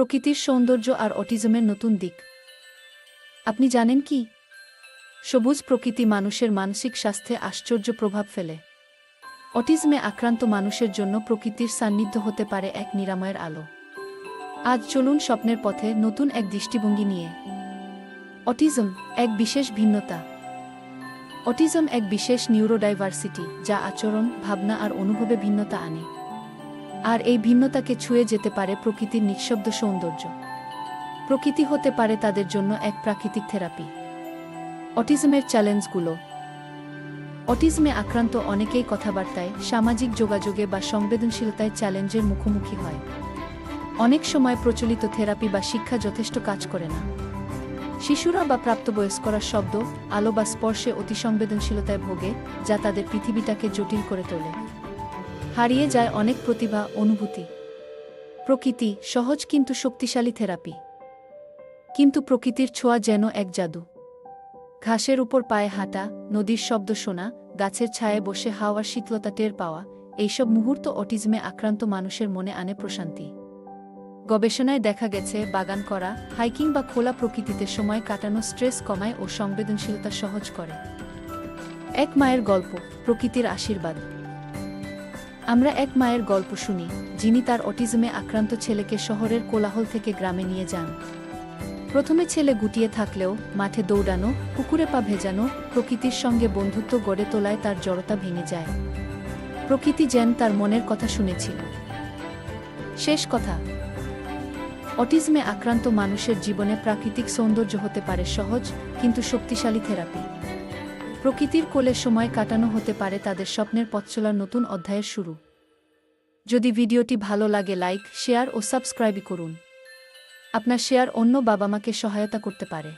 প্রকৃতির সৌন্দর্য আর অটিজমের নতুন দিক। আপনি জানেন কি? সবুজ প্রকৃতি মানুষের মানসিক স্বাস্থ্যে আশ্চর্য প্রভাব ফেলে। অটিজমে আক্রান্ত মানুষের জন্য প্রকৃতির সান্নিধ্য হতে পারে এক নিরাময়ের আলো। আজ চলুন স্বপ্নের পথে নতুন এক দৃষ্টিভঙ্গি নিয়ে। অটিজম এক বিশেষ ভিন্নতা। অটিজম এক বিশেষ নিউরোডাইভার্সিটি যা আচরণ, ভাবনা আর অনুভবে ভিন্নতা আনে। আর এই ভিন্নতাকে ছুঁয়ে যেতে পারে প্রকৃতির নিঃশব্দ সৌন্দর্য। প্রকৃতি হতে পারে তাদের জন্য এক প্রাকৃতিক থেরাপি। অটিজমের চ্যালেঞ্জগুলো। অটিজমে আক্রান্ত অনেকেই কথাবার্তায়, সামাজিক যোগাযোগে বা সংবেদনশীলতায় চ্যালেঞ্জের মুখোমুখি হয়। অনেক সময় প্রচলিত থেরাপি বা শিক্ষা যথেষ্ট কাজ করে না। শিশুরা বা প্রাপ্তবয়স্করা শব্দ, আলো বা স্পর্শে অতি সংবেদনশীলতায় ভোগে, যা তাদের পৃথিবীটাকে জটিল করে তোলে। হারিয়ে যায় অনেক প্রতিভা, অনুভূতি। প্রকৃতি সহজ কিন্তু শক্তিশালী থেরাপি। কিন্তু প্রকৃতির ছোঁয়া যেন এক জাদু। ঘাসের উপর পায়ে হাঁটা, নদীর শব্দ শোনা, গাছের ছায়ে বসে হাওয়ার শীতলতা টের পাওয়া, এইসব মুহূর্ত অটিজমে আক্রান্ত মানুষের মনে আনে প্রশান্তি। গবেষণায় দেখা গেছে, বাগান করা, হাইকিং বা খোলা প্রকৃতিতে সময় কাটানো স্ট্রেস কমায় ও সংবেদনশীলতা সহজ করে। এক মায়ের গল্প, প্রকৃতির আশীর্বাদ। আমরা এক মায়ের গল্প শুনি, যিনি তার অটিজমে আক্রান্ত ছেলেকে শহরের কোলাহল থেকে গ্রামে নিয়ে যান। প্রথমে ছেলে গুটিয়ে থাকলেও, মাঠে দৌড়ানো, পুকুরে পা ভেজানো, প্রকৃতির সঙ্গে বন্ধুত্ব গড়ে তোলায় তার জড়তা ভেঙে যায়। প্রকৃতি যেন তার মনের কথা শুনেছিল। শেষ কথা। অটিজমে আক্রান্ত মানুষের জীবনে প্রাকৃতিক সৌন্দর্য হতে পারে সহজ, কিন্তু শক্তিশালী থেরাপি। প্রকৃতির কোলে সময় কাটানো হতে পারে তাদের স্বপ্নের পথ চলার নতুন অধ্যায়ের শুরু। যদি ভিডিওটি ভালো লাগে, লাইক, শেয়ার ও সাবস্ক্রাইব করুন। আপনার শেয়ার অন্য বাবা মাকে সহায়তা করতে পারে।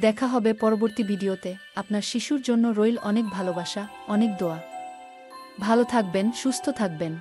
দেখা হবে পরবর্তী ভিডিওতে। আপনার শিশুর জন্য রইল অনেক ভালোবাসা, অনেক দোয়া। ভালো থাকবেন, সুস্থ থাকবেন।